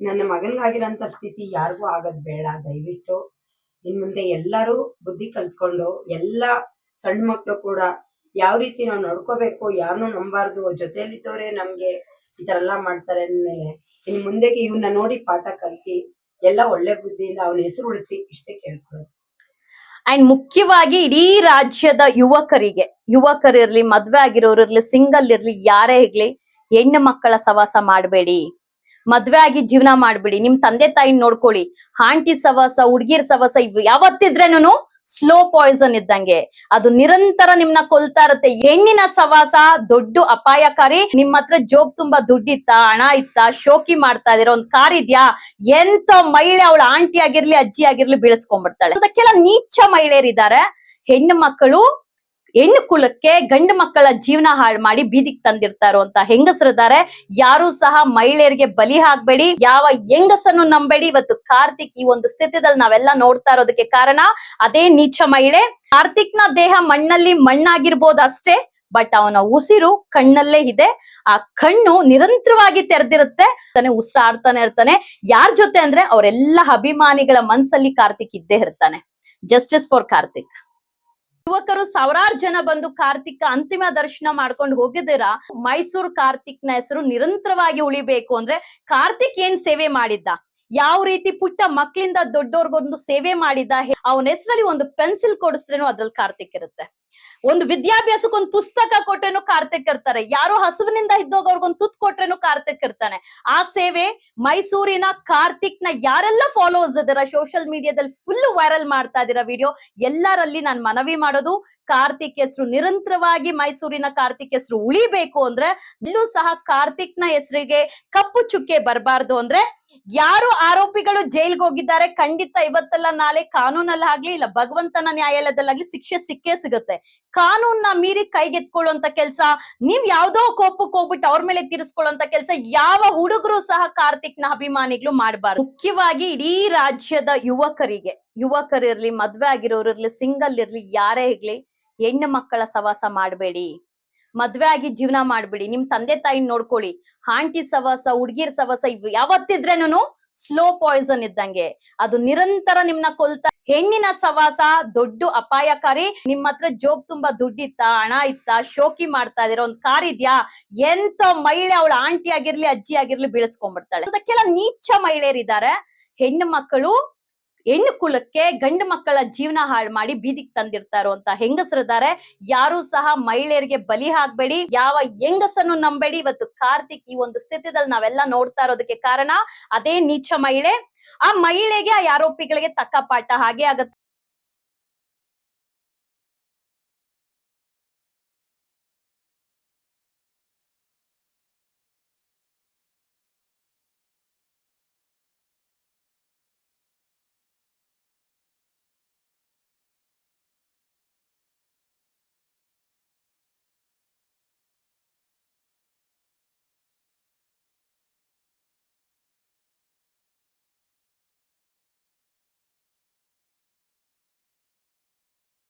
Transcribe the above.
ನನ್ನ ಮಗನಿಗಾಗಿರೋಂಥ ಸ್ಥಿತಿ ಯಾರಿಗೂ ಆಗೋದು ಬೇಡ. ದಯವಿಟ್ಟು ಇನ್ ಮುಂದೆ ಎಲ್ಲರೂ ಬುದ್ಧಿ ಕಲ್ತ್ಕೊಂಡು ಎಲ್ಲ ಸಣ್ಣ ಮಕ್ಕಳು ಕೂಡ ಯಾವ ರೀತಿ ನಾವು ನೋಡ್ಕೋಬೇಕು ಯಾರನ್ನು ನಂಬಾರ್ದು ಜೊತೆಲಿದ್ದವ್ರೆ ನಮ್ಗೆ ಈ ತರ ಎಲ್ಲ ಮಾಡ್ತಾರೆ ಅಂದ್ಮೇಲೆ ಇನ್ ಮುಂದೆಗೆ ಇವನ್ನ ನೋಡಿ ಪಾಠ ಕಲ್ತಿ ಎಲ್ಲ ಒಳ್ಳೆ ಬುದ್ಧಿಯಿಂದ ಅವನ ಹೆಸರು ಉಳಿಸಿ ಇಷ್ಟೇ ಕೇಳ್ಕೊಳ್ಳೋದು. ಅಂಡ್ ಮುಖ್ಯವಾಗಿ ಇಡೀ ರಾಜ್ಯದ ಯುವಕರಿಗೆ, ಯುವಕರಿರ್ಲಿ, ಮದ್ವೆ ಆಗಿರೋರು ಇರ್ಲಿ ಸಿಂಗಲ್ ಇರ್ಲಿ, ಯಾರೇ ಇರ್ಲಿ, ಹೆಣ್ಣು ಮಕ್ಕಳ ಸವಾಸ ಮಾಡಬೇಡಿ. ಮದ್ವೆ ಆಗಿ ಜೀವನ ಮಾಡ್ಬಿಡಿ. ನಿಮ್ ತಂದೆ ತಾಯಿ ನೋಡ್ಕೊಳ್ಳಿ. ಆಂಟಿ ಸವಾಸ, ಹುಡ್ಗಿರ್ ಸವಸ, ಇವ್ ಯಾವತ್ತಿದ್ರೇನು ಸ್ಲೋ ಪಾಯ್ಸನ್ ಇದ್ದಂಗೆ. ಅದು ನಿರಂತರ ನಿಮ್ನ ಕೊಲ್ತಾ ಇರುತ್ತೆ. ಹೆಣ್ಣಿನ ಸವಾಸ ದೊಡ್ಡ ಅಪಾಯಕಾರಿ. ನಿಮ್ ಹತ್ರ ಜೋಬ್ ತುಂಬಾ ದುಡ್ಡಿತ್ತ, ಹಣ ಇತ್ತ, ಶೋಕಿ ಮಾಡ್ತಾ ಇದೀರ ಒಂದ್ ಕಾರ್ ಇದ್ಯಾ? ಎಂತ ಮಹಿಳೆ ಅವಳ ಆಂಟಿ ಆಗಿರ್ಲಿ, ಅಜ್ಜಿ ಆಗಿರ್ಲಿ ಬೀಳಿಸ್ಕೊಂಡ್ಬಿಡ್ತಾಳೆ. ಅದಕ್ಕೆಲ್ಲ ನೀಚ ಮಹಿಳೆಯರಿದ್ದಾರೆ. ಹೆಣ್ಣು ಮಕ್ಕಳು ಹೆಣ್ಣು ಕುಲಕ್ಕೆ ಗಂಡು ಮಕ್ಕಳ ಜೀವನ ಹಾಳು ಮಾಡಿ ಬೀದಿಗೆ ತಂದಿರ್ತಾರೋ ಅಂತ ಹೆಂಗಸರಿದ್ದಾರೆ ಯಾರು ಸಹ ಮಹಿಳೆಯರಿಗೆ ಬಲಿ ಹಾಕ್ಬೇಡಿ. ಯಾವ ಹೆಂಗಸನ್ನು ನಂಬೇಡಿ. ಇವತ್ತು ಕಾರ್ತಿಕ್ ಈ ಒಂದು ಸ್ಥಿತಿದಲ್ಲಿ ನಾವೆಲ್ಲ ನೋಡ್ತಾ ಇರೋದಕ್ಕೆ ಕಾರಣ, ಅದೇ ನೀಚ ಮಹಿಳೆ. ಕಾರ್ತಿಕ್ನ ದೇಹ ಮಣ್ಣಲ್ಲಿ ಮಣ್ಣಾಗಿರ್ಬೋದು ಅಷ್ಟೇ, ಬಟ್ ಅವನ ಉಸಿರು ಕಣ್ಣಲ್ಲೇ ಇದೆ. ಆ ಕಣ್ಣು ನಿರಂತರವಾಗಿ ತೆರೆದಿರುತ್ತೆ. ತಾನೆ ಉಸಿರಾಡ್ತಾನೆ ಇರ್ತಾನೆ. ಯಾರ್ ಜೊತೆ ಅಂದ್ರೆ ಅವರೆಲ್ಲ ಅಭಿಮಾನಿಗಳ ಮನ್ಸಲ್ಲಿ ಕಾರ್ತಿಕ್ ಇದ್ದೇ ಇರ್ತಾನೆ. ಜಸ್ಟಿಸ್ ಫಾರ್ ಕಾರ್ತಿಕ್ ಯುವಕರು ಸಾವಿರಾರು ಜನ ಬಂದು ಕಾರ್ತಿಕ್ ಅಂತಿಮ ದರ್ಶನ ಮಾಡ್ಕೊಂಡು ಹೋಗಿದ್ದೀರ? ಮೈಸೂರು ಕಾರ್ತಿಕ್ನ ಹೆಸರು ನಿರಂತರವಾಗಿ ಉಳಿಬೇಕು ಅಂದ್ರೆ ಕಾರ್ತಿಕ್ ಏನ್ ಸೇವೆ ಮಾಡಿದ್ದ? ಯಾವ ರೀತಿ ಪುಟ್ಟ ಮಕ್ಕಳಿಂದ ದೊಡ್ಡವ್ರಿಗೊಂದು ಸೇವೆ ಮಾಡಿದ್ದ? ಅವನ ಹೆಸರಲ್ಲಿ ಒಂದು ಪೆನ್ಸಿಲ್ ಕೊಡಿಸ್ತೇನೋ ಅದ್ರಲ್ಲಿ ಕಾರ್ತಿಕ್ ಇರುತ್ತೆ. ಒಂದು ವಿದ್ಯಾಭ್ಯಾಸಕ್ಕೆ ಒಂದು ಪುಸ್ತಕ ಕೊಟ್ರೇನು ಕಾರ್ತಿಕ್ ಇರ್ತಾರೆ. ಯಾರು ಹಸುವಿನಿಂದ ಇದ್ದೋಗವ್ರಿಗೊಂದು ತುತ್ ಕೊಟ್ರೇನು ಕಾರ್ತಿಕ್ ಇರ್ತಾನೆ. ಆ ಸೇವೆ ಮೈಸೂರಿನ ಕಾರ್ತಿಕ್ನ ಯಾರೆಲ್ಲ ಫಾಲೋವರ್ಸ್ ಇದ್ದೀರಾ ಸೋಷಿಯಲ್ ಮೀಡಿಯಾದಲ್ಲಿ ಫುಲ್ ವೈರಲ್ ಮಾಡ್ತಾ ಇದೀರ ವಿಡಿಯೋ ಎಲ್ಲರಲ್ಲಿ ನಾನು ಮನವಿ ಮಾಡೋದು ಕಾರ್ತಿಕ್ ಹೆಸರು ನಿರಂತರವಾಗಿ ಮೈಸೂರಿನ ಕಾರ್ತಿಕ್ ಹೆಸರು ಉಳಿಬೇಕು ಅಂದ್ರೆ ಇಲ್ಲೂ ಸಹ ಕಾರ್ತಿಕ್ನ ಹೆಸರಿಗೆ ಕಪ್ಪು ಚುಕ್ಕೆ ಬರಬಾರ್ದು ಅಂದ್ರೆ ಯಾರು ಆರೋಪಿಗಳು ಜೈಲ್ಗೆ ಹೋಗಿದ್ದಾರೆ ಖಂಡಿತ ಇವತ್ತಲ್ಲ ನಾಳೆ ಕಾನೂನಲ್ಲಿ ಆಗ್ಲಿ ಇಲ್ಲ, ಭಗವಂತನ ನ್ಯಾಯಾಲಯದಲ್ಲಾಗ್ಲಿ ಶಿಕ್ಷೆ ಸಿಕ್ಕೇ ಸಿಗುತ್ತೆ. ಕಾನೂನ್ನ ಮೀರಿ ಕೈಗೆತ್ಕೊಳ್ಳುವಂತ ಕೆಲಸ, ನೀವ್ ಯಾವ್ದೋ ಕೋಪಕ್ಕೆ ಹೋಗ್ಬಿಟ್ಟು ಅವ್ರ ಮೇಲೆ ತೀರಿಸ್ಕೊಳ್ಳುವಂತ ಕೆಲಸ ಯಾವ ಹುಡುಗರು ಸಹ ಕಾರ್ತಿಕ್ನ ಅಭಿಮಾನಿಗಳು ಮಾಡಬಾರ್ದು. ಮುಖ್ಯವಾಗಿ ಇಡೀ ರಾಜ್ಯದ ಯುವಕರಿಗೆ ಯುವಕರಿರ್ಲಿ ಮದ್ವೆ ಆಗಿರೋರು ಇರ್ಲಿ, ಸಿಂಗಲ್ ಇರ್ಲಿ, ಯಾರೇ ಇರ್ಲಿ, ಹೆಣ್ಣು ಮಕ್ಕಳ ಸವಾಸ ಮಾಡಬೇಡಿ. ಮದ್ವೆ ಆಗಿ ಜೀವನ ಮಾಡ್ಬಿಡಿ. ನಿಮ್ ತಂದೆ ತಾಯಿ ನೋಡ್ಕೊಳ್ಳಿ. ಆಂಟಿ ಸವಾಸ, ಹುಡ್ಗಿರ್ ಸವಾಸ ಇವ್ ಯಾವತ್ತಿದ್ರೇನು ಸ್ಲೋ ಪಾಯ್ಸನ್ ಇದ್ದಂಗೆ. ಅದು ನಿರಂತರ ನಿಮ್ನ ಕೊಲ್ತಾ ಹೆಣ್ಣಿನ ಸವಾಸ ದೊಡ್ಡ ಅಪಾಯಕಾರಿ. ನಿಮ್ಮ ಹತ್ರ ಜೋಬ್ ತುಂಬಾ ದುಡ್ಡಿತ್ತ, ಹಣ ಇತ್ತ, ಶೋಕಿ ಮಾಡ್ತಾ ಇದೀರ ಒಂದ್ ಕಾರ್ ಇದ್ಯಾ? ಎಂತ ಮಹಿಳೆ ಅವಳ ಆಂಟಿ ಆಗಿರ್ಲಿ, ಅಜ್ಜಿ ಆಗಿರ್ಲಿ ಬೀಳಿಸ್ಕೊಂಡ್ಬಿಡ್ತಾಳೆ. ಅದಕ್ಕೆಲ್ಲ ನೀಚ ಮಹಿಳೆಯರಿದ್ದಾರೆ. ಹೆಣ್ಣು ಮಕ್ಕಳು ಹೆಣ್ಣು ಕುಲಕ್ಕೆ ಗಂಡು ಮಕ್ಕಳ ಜೀವನ ಹಾಳು ಮಾಡಿ ಬೀದಿಗೆ ತಂದಿರ್ತಾರೋ ಅಂತ ಹೆಂಗಸರಿದ್ದಾರೆ ಯಾರು ಸಹ ಮಹಿಳೆಯರಿಗೆ ಬಲಿ ಹಾಕ್ಬೇಡಿ. ಯಾವ ಹೆಂಗಸನ್ನು ನಂಬೇಡಿ. ಇವತ್ತು ಕಾರ್ತಿಕ್ ಈ ಒಂದು ಸ್ಥಿತಿದಲ್ಲಿ ನಾವೆಲ್ಲ ನೋಡ್ತಾ ಇರೋದಕ್ಕೆ ಕಾರಣ, ಅದೇ ನೀಚ ಮಹಿಳೆ. ಆ ಮಹಿಳೆಗೆ ಆ ಆರೋಪಿಗಳಿಗೆ ತಕ್ಕ ಪಾಠ ಹಾಗೆ ಆಗತ್ತೆ.